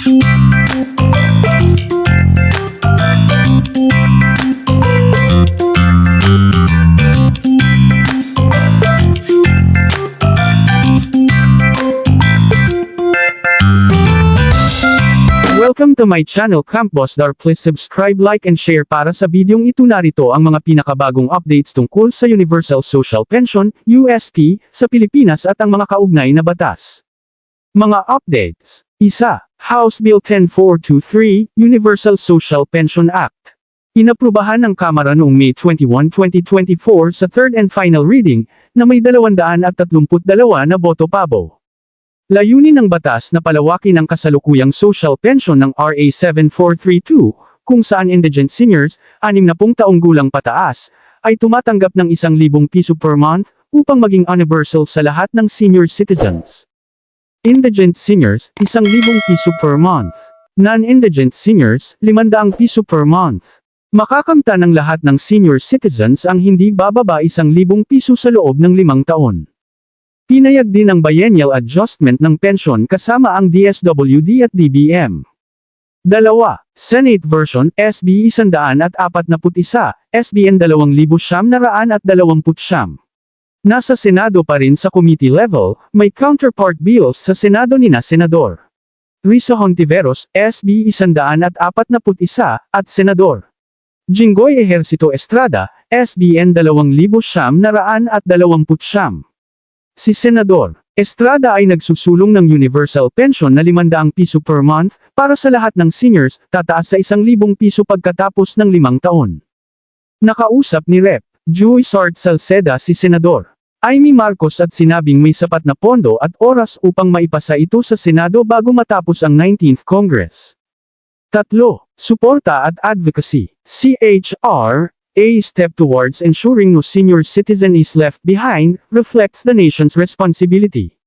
Welcome to my channel Camp Boss Dar. Please subscribe, like and share para sa bidyong ito narito ang mga pinakabagong updates tungkol sa Universal Social Pension, USP, sa Pilipinas at ang mga kaugnay na batas. Mga updates. Isa, House Bill 10423, Universal Social Pension Act. Inaprubahan ng Kamara noong May 21, 2024 sa third and final reading, na may 232 na boto pabo. Layunin ng batas na palawakin ang kasalukuyang social pension ng RA 7432, kung saan indigent seniors, 60 taong gulang pataas, ay tumatanggap ng 1,000 piso per month, upang maging universal sa lahat ng senior citizens. Indigent seniors, 1,000 piso per month. Non-indigent seniors, 500 piso per month. Makakamta ng lahat ng senior citizens ang hindi bababa 1,000 piso sa loob ng limang taon. Pinayag din ang biennial adjustment ng pensyon kasama ang DSWD at DBM. Dalawa, Senate version, SB 141, SBN 2,920. Nasa Senado pa rin sa committee level, may counterpart bills sa Senado ni na Senador. Risa Hontiveros, SB 141 at Senador. Jinggoy Ejercito Estrada, SBN 2,920. Si Senador Estrada ay nagsusulong ng universal pension na 500 piso per month para sa lahat ng seniors, tataas sa 1,000 piso pagkatapos ng limang taon. Nakausap ni Rep. Joy Sart Salceda si Senador Amy Marcos at sinabing may sapat na pondo at oras upang maipasa ito sa Senado bago matapos ang 19th Congress. Tatlo, suporta at advocacy. CHR, a step towards ensuring no senior citizen is left behind, reflects the nation's responsibility.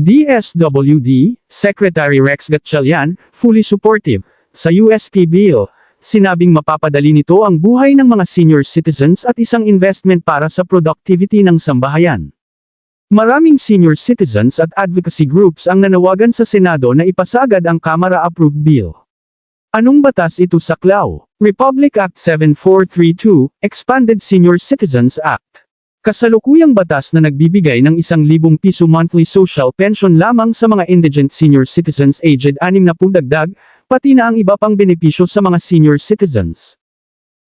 DSWD, Secretary Rex Gatchalian, fully supportive, sa USP bill, sinabing mapapadali nito ang buhay ng mga senior citizens at isang investment para sa productivity ng sambahayan. Maraming senior citizens at advocacy groups ang nanawagan sa Senado na ipasagad ang Kamara-approved bill. Anong batas ito sa Klaw? Republic Act 7432, Expanded Senior Citizens Act. Kasalukuyang batas na nagbibigay ng 1,000 piso monthly social pension lamang sa mga indigent senior citizens aged 60 dagdag, pati na ang iba pang benepisyo sa mga senior citizens.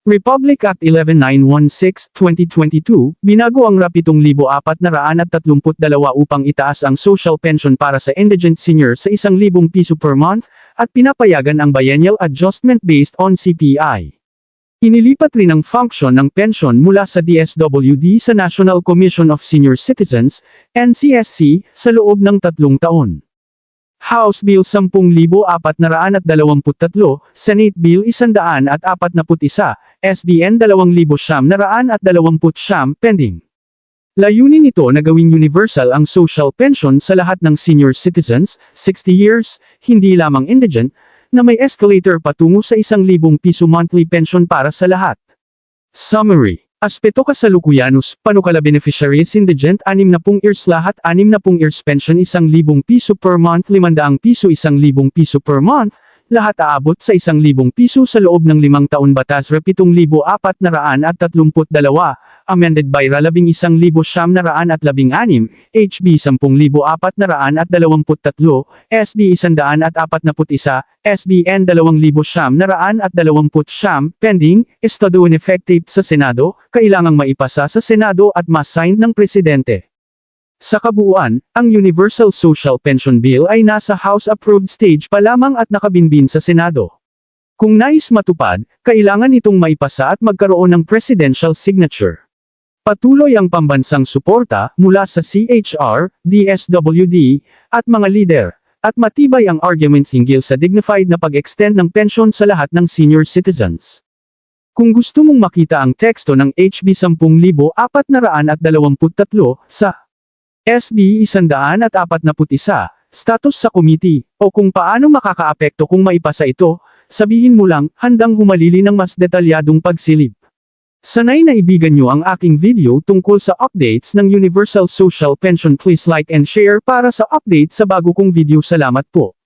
Republic Act 11916-2022, binago ang RAP 7,432 upang itaas ang social pension para sa indigent senior sa 1,000 piso per month, at pinapayagan ang biennial adjustment based on CPI. Inilipat rin ang function ng pension mula sa DSWD sa National Commission of Senior Citizens, NCSC, sa loob ng tatlong taon. House Bill 10,423, Senate Bill 141, SBN 2,920 pending. Layunin nito na gawing universal ang social pension sa lahat ng senior citizens, 60 years, hindi lamang indigent, na may escalator patungo sa 1,000 piso monthly pension para sa lahat. Summary Aspeto kasalukuyanus, panukala beneficiaries indigent 60 years lahat 60 years pension 1,000 piso per month 500 piso 1,000 piso per month, lahat aabot sa 1,000 piso sa loob ng limang taon batas Rep 7,432, amended by RA 11,916, HB 10,423, SB 141, SBN 2,920, pending, estado in effective sa Senado, kailangang maipasa sa Senado at ma-sign ng Presidente. Sa kabuuan, ang Universal Social Pension Bill ay nasa House-approved stage pa lamang at nakabinbin sa Senado. Kung nais matupad, kailangan itong maipasa at magkaroon ng presidential signature. Patuloy ang pambansang suporta mula sa CHR, DSWD, at mga leader, at matibay ang arguments hinggil sa dignified na pag-extend ng pensyon sa lahat ng senior citizens. Kung gusto mong makita ang teksto ng HB 10,423 sa SB 141, status sa committee, o kung paano makakaapekto kung maipasa ito, sabihin mo lang, handang humalili ng mas detalyadong pagsilip. Sanay na ibigan nyo ang aking video tungkol sa updates ng Universal Social Pension please like and share para sa update sa bago kong video salamat po.